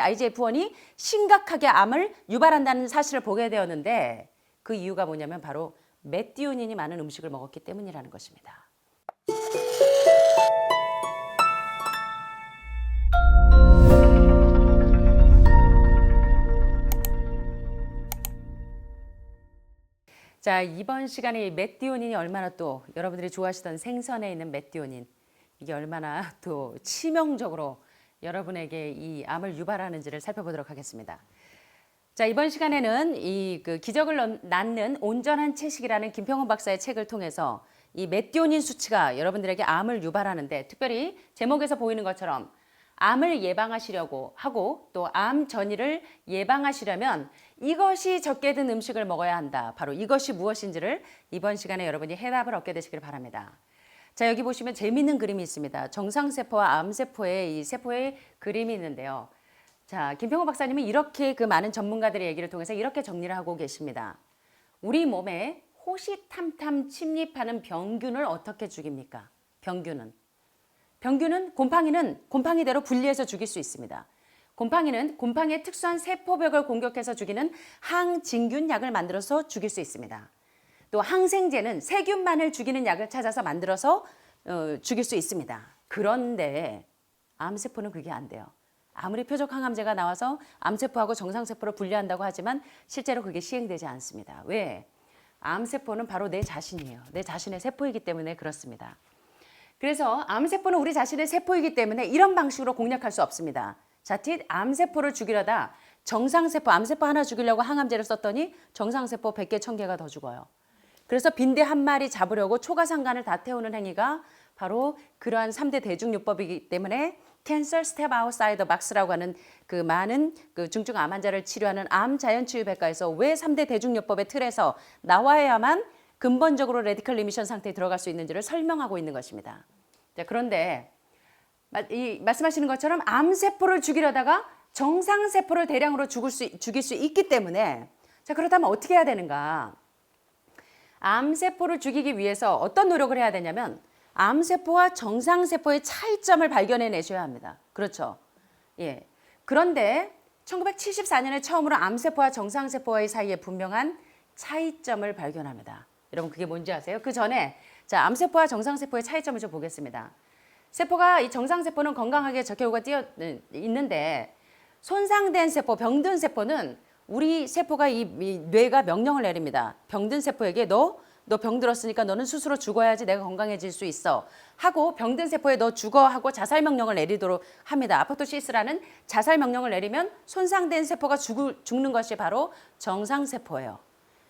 IGF-1이 심각하게 암을 유발한다는 사실을 보게 되었는데 그 이유가 뭐냐면 바로 메티오닌이 많은 음식을 먹었기 때문이라는 것입니다. 자, 이번 시간에 이 메티오닌이 얼마나 또 여러분들이 좋아하시던 생선에 있는 메티오닌 이게 얼마나 또 치명적으로 여러분에게 이 암을 유발하는지를 살펴보도록 하겠습니다. 자, 이번 시간에는 이 그 기적을 넣- 낳는 온전한 채식이라는 김평원 박사의 책을 통해서 이 메티오닌 수치가 여러분들에게 암을 유발하는데 특별히 제목에서 보이는 것처럼 암을 예방하시려고 하고 또 암 전이를 예방하시려면 이것이 적게 든 음식을 먹어야 한다. 바로 이것이 무엇인지를 이번 시간에 여러분이 해답을 얻게 되시길 바랍니다. 자, 여기 보시면 재미있는 그림이 있습니다. 정상세포와 암세포의 이 세포의 그림이 있는데요. 자, 김평호 박사님은 이렇게 그 많은 전문가들의 얘기를 통해서 이렇게 정리를 하고 계십니다. 우리 몸에 호시탐탐 침입하는 병균을 어떻게 죽입니까? 병균은. 병균은 곰팡이는 곰팡이대로 분리해서 죽일 수 있습니다. 곰팡이는 곰팡이의 특수한 세포벽을 공격해서 죽이는 항진균 약을 만들어서 죽일 수 있습니다. 또 항생제는 세균만을 죽이는 약을 찾아서 만들어서 어, 죽일 수 있습니다. 그런데 암세포는 그게 안 돼요. 아무리 표적 항암제가 나와서 암세포하고 정상세포를 분리한다고 하지만 실제로 그게 시행되지 않습니다. 왜? 암세포는 바로 내 자신이에요. 내 자신의 세포이기 때문에 그렇습니다. 그래서 암세포는 우리 자신의 세포이기 때문에 이런 방식으로 공략할 수 없습니다. 자칫 암세포를 죽이려다 정상세포, 암세포 하나 죽이려고 항암제를 썼더니 정상세포 100개, 1000개가 더 죽어요. 그래서 빈대 한 마리 잡으려고 초가상간을 다 태우는 행위가 바로 그러한 3대 대중요법이기 때문에 Step Outside the Box라고 하는 그 많은 그 중증 암 환자를 치료하는 암 자연치유백과에서 왜 3대 대중요법의 틀에서 나와야만 근본적으로 레디컬 리미션 상태에 들어갈 수 있는지를 설명하고 있는 것입니다. 자, 그런데 마- 이 말씀하시는 것처럼 암세포를 죽이려다가 정상세포를 대량으로 죽을 수, 죽일 수 있기 때문에 자 그렇다면 어떻게 해야 되는가? 암세포를 죽이기 위해서 어떤 노력을 해야 되냐면 암세포와 정상세포의 차이점을 발견해 내셔야 합니다. 그렇죠. 예. 그런데 1974년에 처음으로 암세포와 정상세포의 사이에 분명한 차이점을 발견합니다. 여러분 그게 뭔지 아세요? 그 전에 자 암세포와 정상세포의 차이점을 좀 보겠습니다. 세포가 이 정상세포는 건강하게 적혈구가 뛰어 네, 있는데 손상된 세포, 병든 세포는 우리 세포가 이, 이 뇌가 명령을 내립니다. 병든 세포에게 너, 너 병들었으니까 너는 스스로 죽어야지 내가 건강해질 수 있어. 하고 병든 세포에 너 죽어 하고 자살 명령을 내리도록 합니다. 아포토시스라는 자살 명령을 내리면 손상된 세포가 죽을, 죽는 것이 바로 정상 세포예요.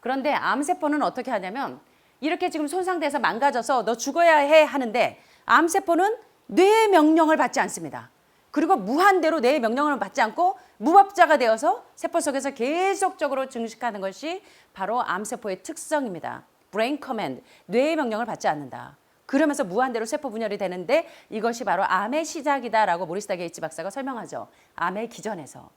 그런데 암 세포는 어떻게 하냐면 이렇게 지금 손상돼서 망가져서 너 죽어야 해 하는데 암 세포는 뇌의 명령을 받지 않습니다. 그리고 무한대로 뇌의 명령을 받지 않고 무법자가 되어서 세포 속에서 계속적으로 증식하는 것이 바로 암세포의 특성입니다. brain command, 뇌의 명령을 받지 않는다. 그러면서 무한대로 세포 분열이 되는데 이것이 바로 암의 시작이다라고 모리스 게이츠 박사가 설명하죠. 암의 기전에서.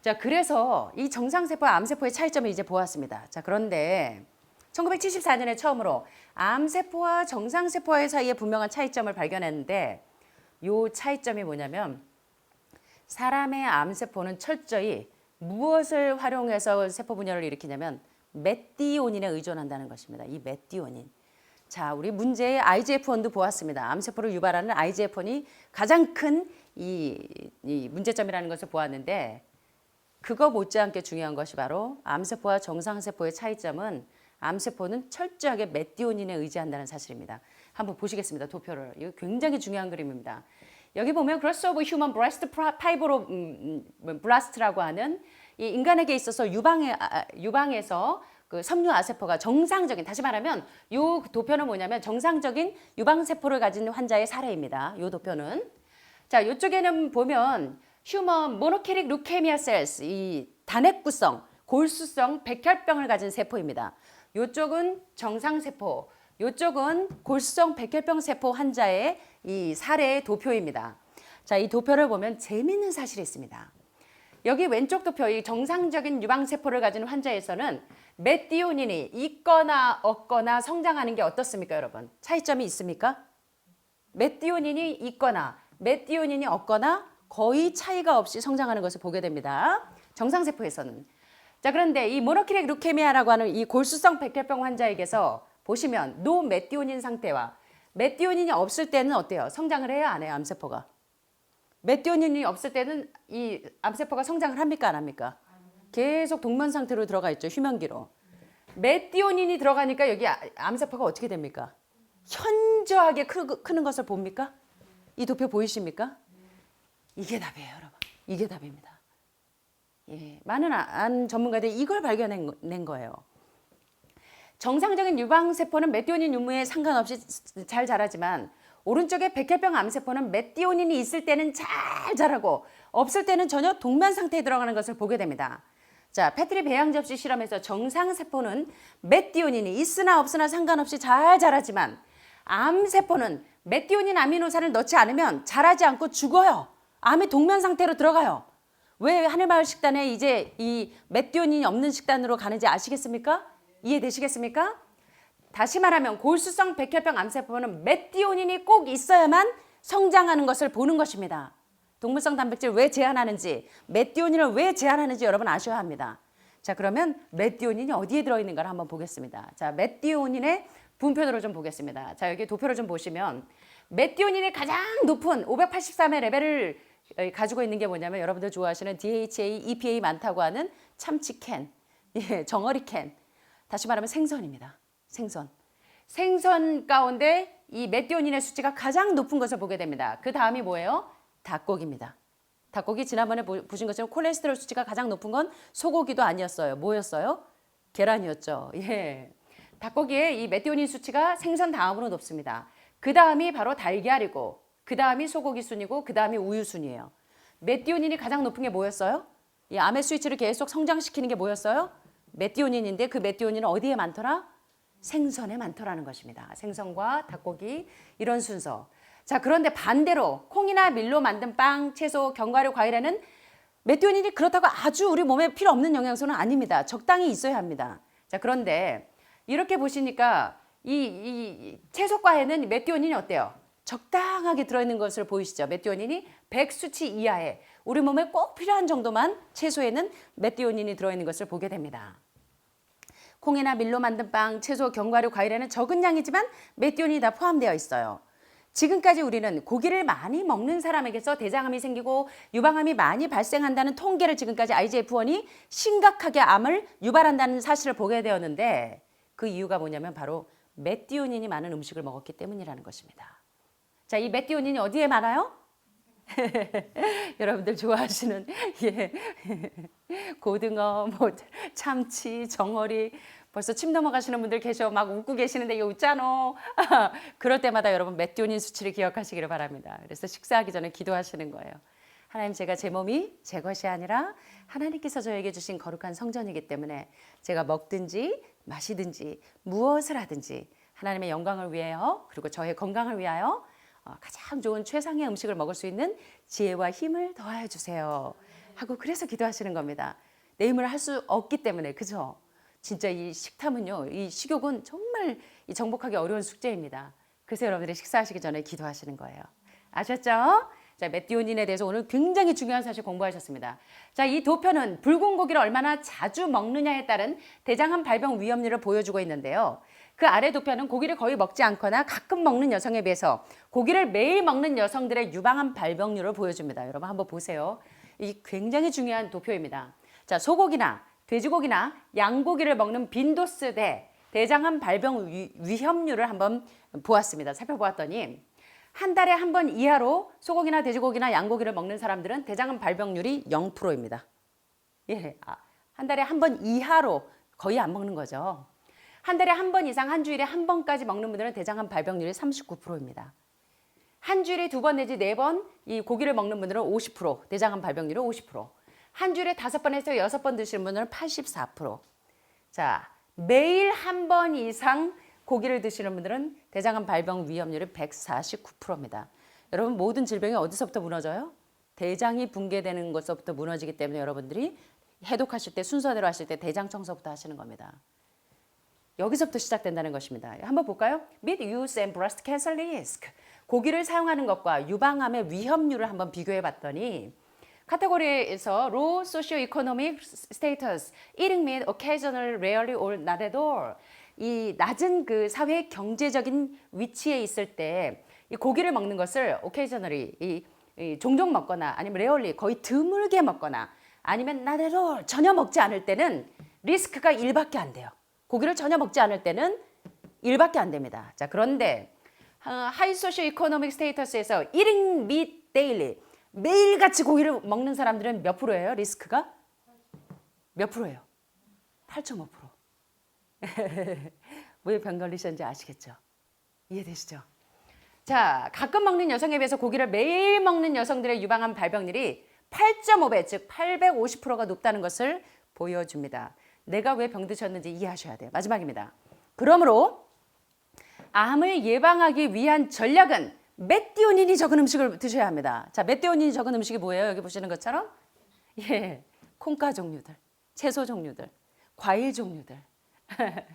자, 그래서 이 정상세포와 암세포의 차이점을 이제 보았습니다. 자, 그런데 1974년에 처음으로 암세포와 정상세포의 사이에 분명한 차이점을 발견했는데 요 차이점이 뭐냐면 사람의 암세포는 철저히 무엇을 활용해서 세포 분열을 일으키냐면 메티오닌에 의존한다는 것입니다. 이 메티오닌. 자, 우리 문제의 IGF-1도 보았습니다. 암세포를 유발하는 IGF-1이 가장 큰 이, 이 문제점이라는 것을 보았는데 그거 못지않게 중요한 것이 바로 암세포와 정상세포의 차이점은 암세포는 철저하게 메티오닌에 의지한다는 사실입니다. 한번 보시겠습니다. 도표를. 이거 굉장히 중요한 그림입니다. 여기 보면 그로스 오브 휴먼 브레스트 파이브로 브라스트라고 하는 이 인간에게 있어서 유방에 아, 유방에서 그 섬유 아세포가 정상적인 다시 말하면 요 도표는 뭐냐면 정상적인 유방 세포를 가진 환자의 사례입니다. 요 도표는 자, 이쪽에는 보면 휴먼 모노케릭 루케미아 셀스 이 단핵구성 골수성 백혈병을 가진 세포입니다. 이쪽은 정상 세포, 이쪽은 골수성 백혈병 세포 환자의 이 사례의 도표입니다. 자, 이 도표를 보면 재미있는 사실이 있습니다. 여기 왼쪽 도표 이 정상적인 유방 세포를 가진 환자에서는 메티오닌이 있거나 없거나 성장하는 게 어떻습니까, 여러분? 차이점이 있습니까? 메티오닌이 있거나 메티오닌이 없거나 거의 차이가 없이 성장하는 것을 보게 됩니다. 정상세포에서는. 자, 그런데 이 모노키렉 루케미아라고 하는 이 골수성 백혈병 환자에게서 보시면 노메티오닌 상태와 메티오닌이 없을 때는 어때요? 성장을 해요, 안 해요, 암세포가? 메티오닌이 없을 때는 이 암세포가 성장을 합니까, 안 합니까? 계속 동면 상태로 들어가 있죠, 휴면기로. 메티오닌이 들어가니까 여기 아- 암세포가 어떻게 됩니까? 현저하게 크, 크는 것을 봅니까? 이 도표 보이십니까? 이게 답이에요, 여러분. 이게 답입니다. 예, 많은 아- 안 전문가들이 이걸 발견한 거- 낸 거예요. 정상적인 유방세포는 메티오닌 유무에 상관없이 잘 자라지만 오른쪽에 백혈병 암세포는 메티오닌이 있을 때는 잘 자라고 없을 때는 전혀 동면 상태에 들어가는 것을 보게 됩니다. 자, 패트리 배양 접시 실험에서 정상 세포는 메티오닌이 있으나 없으나 상관없이 잘 자라지만 암 세포는 메티오닌 아미노산을 넣지 않으면 자라지 않고 죽어요. 암이 동면 상태로 들어가요. 왜 하늘마을 식단에 이제 이 메티오닌이 없는 식단으로 가는지 아시겠습니까? 이해되시겠습니까? 다시 말하면 골수성 백혈병 암세포는 메티오닌이 꼭 있어야만 성장하는 것을 보는 것입니다. 동물성 단백질 왜 제한하는지, 메티오닌을 왜 제한하는지 여러분 아셔야 합니다. 자, 그러면 메티오닌이 어디에 들어 있는가를 한번 보겠습니다. 자, 메티오닌의 분표도를 좀 보겠습니다. 자, 여기 도표를 좀 보시면 메티오닌이 가장 높은 583의 레벨을 어, 가지고 있는 게 뭐냐면 여러분들 좋아하시는 DHA, EPA 많다고 하는 참치 캔, 예, 정어리 캔. 다시 말하면 생선입니다. 생선. 생선 가운데 이 메티오닌의 수치가 가장 높은 것을 보게 됩니다. 그 다음이 뭐예요? 닭고기입니다. 닭고기 지난번에 보- 보신 것처럼 콜레스테롤 수치가 가장 높은 건 소고기도 아니었어요. 뭐였어요? 계란이었죠. 예. 닭고기의 이 메티오닌 수치가 생선 다음으로 높습니다. 그 다음이 바로 달걀이고, 그 다음이 소고기 순이고, 그 다음이 우유 순이에요. 메티오닌이 가장 높은 게 뭐였어요? 이 암의 스위치를 계속 성장시키는 게 뭐였어요? 메티오닌인데 그 메티오닌은 어디에 많더라? 생선에 많더라는 것입니다. 생선과 닭고기 이런 순서. 자 그런데 반대로 콩이나 밀로 만든 빵, 채소, 견과류, 과일에는 메티오닌이 그렇다고 아주 우리 몸에 필요 없는 영양소는 아닙니다. 적당히 있어야 합니다. 자 그런데 이렇게 보시니까 이, 이 채소과에는 메티오닌이 어때요? 적당하게 들어있는 것을 보이시죠? 메티오닌이 100 수치 이하에 우리 몸에 꼭 필요한 정도만 채소에는 메티오닌이 들어있는 것을 보게 됩니다. 콩이나 밀로 만든 빵, 채소, 견과류, 과일에는 적은 양이지만 메티온이 다 포함되어 있어요. 지금까지 우리는 고기를 많이 먹는 사람에게서 대장암이 생기고 유방암이 많이 발생한다는 통계를 지금까지 IGF-1이 심각하게 암을 유발한다는 사실을 보게 되었는데 그 이유가 뭐냐면 바로 메티오닌이 많은 음식을 먹었기 때문이라는 것입니다. 자, 이 메티오닌이 어디에 많아요? 여러분들 좋아하시는 예. 고등어, 뭐 참치, 정어리 벌써 침 넘어가시는 분들 계셔 막 웃고 계시는데 이거 웃잖아. 그럴 때마다 여러분 메티오닌 수치를 기억하시기를 바랍니다. 그래서 식사하기 전에 기도하시는 거예요. 하나님 제가 제 몸이 제 것이 아니라 하나님께서 저에게 주신 거룩한 성전이기 때문에 제가 먹든지 마시든지 무엇을 하든지 하나님의 영광을 위하여 그리고 저의 건강을 위하여 어, 가장 좋은 최상의 음식을 먹을 수 있는 지혜와 힘을 더하여 주세요. 하고 그래서 기도하시는 겁니다. 내 힘을 할수 없기 때문에 그죠? 진짜 이 식탐은요, 이 식욕은 정말 이 정복하기 어려운 숙제입니다. 그래서 여러분들이 식사하시기 전에 기도하시는 거예요. 아셨죠? 자, 메티오닌에 대해서 오늘 굉장히 중요한 사실 공부하셨습니다. 자, 이 도표는 붉은 고기를 얼마나 자주 먹느냐에 따른 대장암 발병 위험률을 보여주고 있는데요. 그 아래 도표는 고기를 거의 먹지 않거나 가끔 먹는 여성에 비해서 고기를 매일 먹는 여성들의 유방암 발병률을 보여줍니다. 여러분 한번 보세요. 이 굉장히 중요한 도표입니다. 자, 소고기나 돼지고기나 양고기를 먹는 빈도수 대 대장암 발병 위, 위험률을 한번 보았습니다. 살펴보았더니 한 달에 한 번 이하로 소고기나 돼지고기나 양고기를 먹는 사람들은 대장암 발병률이 0%입니다. 예, 아, 한 달에 한 번 이하로 거의 안 먹는 거죠. 한 달에 한 번 이상 한 주일에 한 번까지 먹는 분들은 대장암 발병률이 39%입니다. 한 주일에 두 번 내지 네 번 이 고기를 먹는 분들은 50%, 대장암 발병률은 50%. 한 주일에 다섯 번에서 여섯 번 드시는 분들은 84%. 자, 매일 한 번 이상 고기를 드시는 분들은 대장암 발병 위험률이 149%입니다. 여러분 모든 질병이 어디서부터 무너져요? 대장이 붕괴되는 것서부터 무너지기 때문에 여러분들이 해독하실 때 순서대로 하실 때 대장 청소부터 하시는 겁니다. 여기서부터 시작된다는 것입니다. 한번 볼까요? Mid use and breast cancer risk. 고기를 사용하는 것과 유방암의 위험률을 한번 비교해 봤더니 카테고리에서 low socio-economic status, eating meat occasionally, rarely or not at all 이 낮은 그 사회 경제적인 위치에 있을 때 이 고기를 먹는 것을 occasionally 이, 이 종종 먹거나 아니면 rarely 거의 드물게 먹거나 아니면 not at all 전혀 먹지 않을 때는 리스크가 1밖에 안 돼요. 고기를 전혀 먹지 않을 때는 1밖에 안 됩니다. 자, 그런데 하이 소쇼 이코노믹 스테이터스에서 1인 및 데일리 매일같이 고기를 먹는 사람들은 몇 프로예요? 리스크가? 몇 프로예요? 8.5%. 왜 병 걸리셨는지 아시겠죠? 이해되시죠? 자, 가끔 먹는 여성에 비해서 고기를 매일 먹는 여성들의 유방암 발병률이 8.5배, 즉 850%가 높다는 것을 보여줍니다. 내가 왜 병드셨는지 이해하셔야 돼요. 마지막입니다. 그러므로 암을 예방하기 위한 전략은 메티오닌이 적은 음식을 드셔야 합니다. 자, 메티오닌이 적은 음식이 뭐예요? 여기 보시는 것처럼 예, 콩가 종류들, 채소 종류들, 과일 종류들.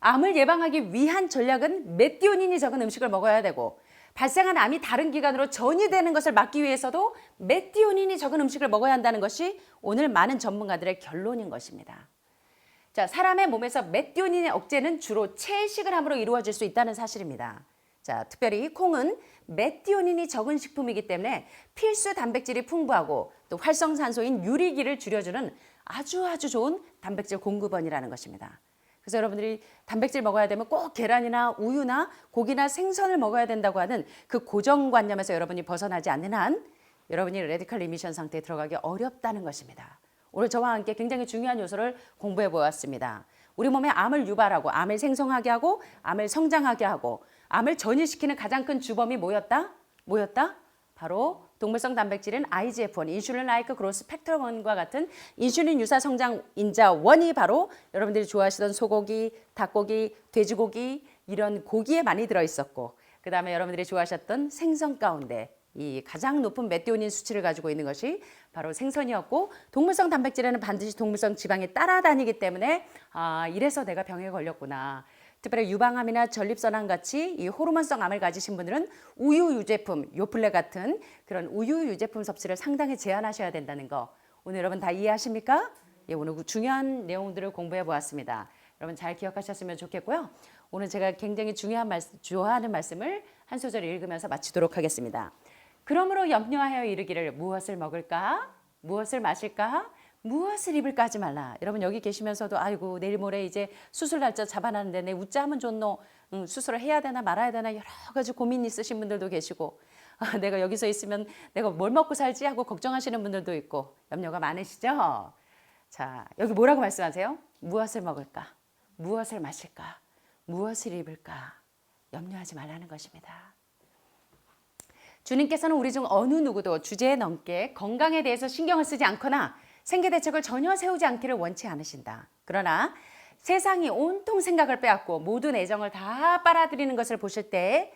암을 예방하기 위한 전략은 메티오닌이 적은 음식을 먹어야 되고 발생한 암이 다른 기관으로 전이되는 것을 막기 위해서도 메티오닌이 적은 음식을 먹어야 한다는 것이 오늘 많은 전문가들의 결론인 것입니다. 자, 사람의 몸에서 메티오닌의 억제는 주로 채식을 함으로 이루어질 수 있다는 사실입니다. 자, 특별히 콩은 메티오닌이 적은 식품이기 때문에 필수 단백질이 풍부하고 또 활성산소인 유리기를 줄여주는 아주 아주 좋은 단백질 공급원이라는 것입니다. 그래서 여러분들이 단백질 먹어야 되면 꼭 계란이나 우유나 고기나 생선을 먹어야 된다고 하는 그 고정관념에서 여러분이 벗어나지 않는 한 여러분이 레디컬 리미션 상태에 들어가기 어렵다는 것입니다. 오늘 저와 함께 굉장히 중요한 요소를 공부해 보았습니다. 우리 몸에 암을 유발하고 암을 생성하게 하고 암을 성장하게 하고 암을 전이시키는 가장 큰 주범이 뭐였다? 뭐였다? 바로 동물성 단백질인 IGF-1, 인슐린 라이크 그로스 팩터 1과 같은 인슐린 유사 성장 인자 1이 바로 여러분들이 좋아하시던 소고기, 닭고기, 돼지고기 이런 고기에 많이 들어 있었고 그다음에 여러분들이 좋아하셨던 생선 가운데 이 가장 높은 메티오닌 수치를 가지고 있는 것이 바로 생선이었고 동물성 단백질에는 반드시 동물성 지방이 따라다니기 때문에 아 이래서 내가 병에 걸렸구나. 특별히 유방암이나 전립선암 같이 이 호르몬성 암을 가지신 분들은 우유 유제품, 요플레 같은 그런 우유 유제품 섭취를 상당히 제한하셔야 된다는 거 오늘 여러분 다 이해하십니까? 예, 오늘 그 중요한 내용들을 공부해 보았습니다. 여러분 잘 기억하셨으면 좋겠고요. 오늘 제가 굉장히 중요한 말씀, 좋아하는 말씀을 한 소절 읽으면서 마치도록 하겠습니다. 그러므로 염려하여 이르기를 무엇을 먹을까? 무엇을 마실까? 무엇을 입을까 하지 말라. 여러분 여기 계시면서도 아이고 내일 모레 이제 수술 날짜 잡아놨는데 내 웃자 하면 좋노. 응, 수술을 해야 되나 말아야 되나 여러 가지 고민 있으신 분들도 계시고 아, 내가 여기서 있으면 내가 뭘 먹고 살지 하고 걱정하시는 분들도 있고 염려가 많으시죠? 자 여기 뭐라고 말씀하세요? 무엇을 먹을까? 무엇을 마실까? 무엇을 입을까? 염려하지 말라는 것입니다. 주님께서는 우리 중 어느 누구도 주제에 넘게 건강에 대해서 신경을 쓰지 않거나 생계 대책을 전혀 세우지 않기를 원치 않으신다. 그러나 세상이 온통 생각을 빼앗고 모든 애정을 다 빨아들이는 것을 보실 때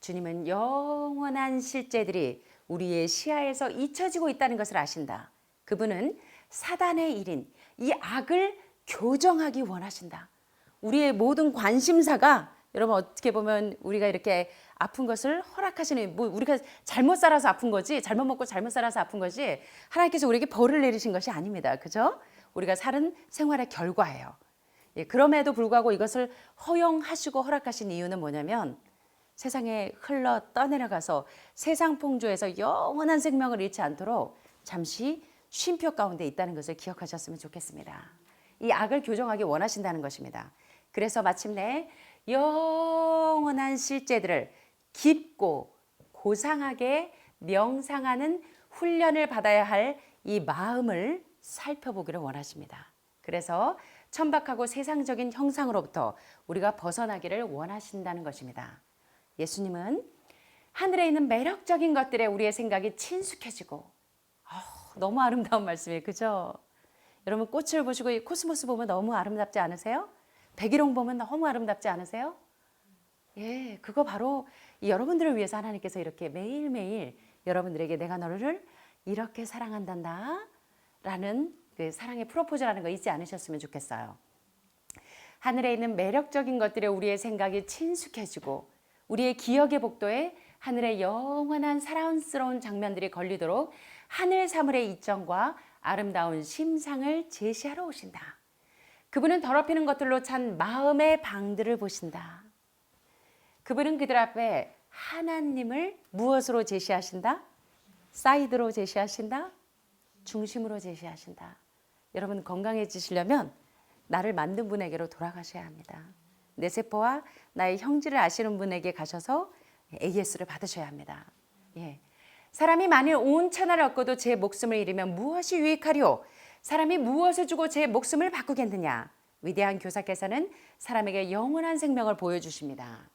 주님은 영원한 실제들이 우리의 시야에서 잊혀지고 있다는 것을 아신다. 그분은 사단의 일인 이 악을 교정하기 원하신다. 우리의 모든 관심사가 여러분 어떻게 보면 우리가 이렇게 아픈 것을 허락하시는 뭐 우리가 잘못 살아서 아픈 거지 잘못 먹고 잘못 살아서 아픈 거지 하나님께서 우리에게 벌을 내리신 것이 아닙니다. 그죠? 우리가 사는 생활의 결과예요. 예, 그럼에도 불구하고 이것을 허용하시고 허락하신 이유는 뭐냐면 세상에 흘러 떠내려가서 세상 풍조에서 영원한 생명을 잃지 않도록 잠시 쉼표 가운데 있다는 것을 기억하셨으면 좋겠습니다. 이 악을 교정하기 원하신다는 것입니다. 그래서 마침내 영원한 실제들을 깊고 고상하게 명상하는 훈련을 받아야 할 이 마음을 살펴보기를 원하십니다. 그래서 천박하고 세상적인 형상으로부터 우리가 벗어나기를 원하신다는 것입니다. 예수님은 하늘에 있는 매력적인 것들에 우리의 생각이 친숙해지고 어, 너무 아름다운 말씀이에요. 그죠? 여러분 꽃을 보시고 이 코스모스 보면 너무 아름답지 않으세요? 백일홍 보면 너무 아름답지 않으세요? 예, 그거 바로 여러분들을 위해서 하나님께서 이렇게 매일매일 여러분들에게 내가 너를 이렇게 사랑한단다. 라는 그 사랑의 프로포즈라는 거 잊지 않으셨으면 좋겠어요. 하늘에 있는 매력적인 것들에 우리의 생각이 친숙해지고 우리의 기억의 복도에 하늘의 영원한 사랑스러운 장면들이 걸리도록 하늘 사물의 이점과 아름다운 심상을 제시하러 오신다. 그분은 더럽히는 것들로 찬 마음의 방들을 보신다. 그분은 그들 앞에 하나님을 무엇으로 제시하신다? 사이드로 제시하신다? 중심으로 제시하신다. 여러분 건강해지시려면 나를 만든 분에게로 돌아가셔야 합니다. 내 세포와 나의 형질을 아시는 분에게 가셔서 AS를 받으셔야 합니다. 예. 사람이 만일 온 천하를 얻고도 제 목숨을 잃으면 무엇이 유익하리요? 사람이 무엇을 주고 제 목숨을 바꾸겠느냐? 위대한 교사께서는 사람에게 영원한 생명을 보여주십니다.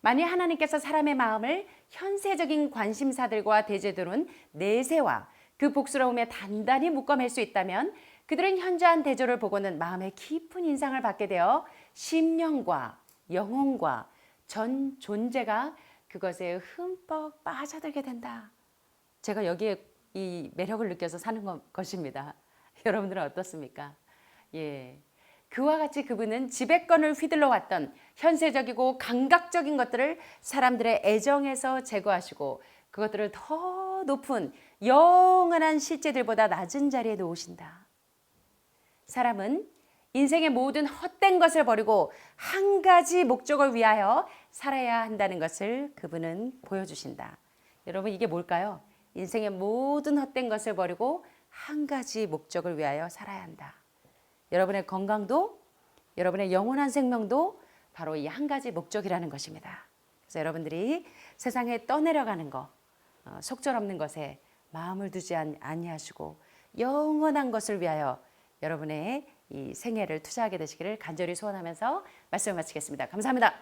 만일 하나님께서 사람의 마음을 현세적인 관심사들과 대제도는 내세와 그 복스러움에 단단히 묶어맬 수 있다면 그들은 현저한 대조를 보고는 마음의 깊은 인상을 받게 되어 심령과 영혼과 전 존재가 그것에 흠뻑 빠져들게 된다. 제가 여기에 이 매력을 느껴서 사는 것- 것입니다. 여러분들은 어떻습니까? 예. 그와 같이 그분은 지배권을 휘둘러 왔던 현세적이고 감각적인 것들을 사람들의 애정에서 제거하시고 그것들을 더 높은 영원한 실제들보다 낮은 자리에 놓으신다. 사람은 인생의 모든 헛된 것을 버리고 한 가지 목적을 위하여 살아야 한다는 것을 그분은 보여주신다. 여러분 이게 뭘까요? 인생의 모든 헛된 것을 버리고 한 가지 목적을 위하여 살아야 한다. 여러분의 건강도 여러분의 영원한 생명도 바로 이 한 가지 목적이라는 것입니다. 그래서 여러분들이 세상에 떠내려가는 거, 어, 속절 없는 것에 마음을 두지 않- 아니하시고 영원한 것을 위하여 여러분의 이 생애를 투자하게 되시기를 간절히 소원하면서 말씀을 마치겠습니다. 감사합니다.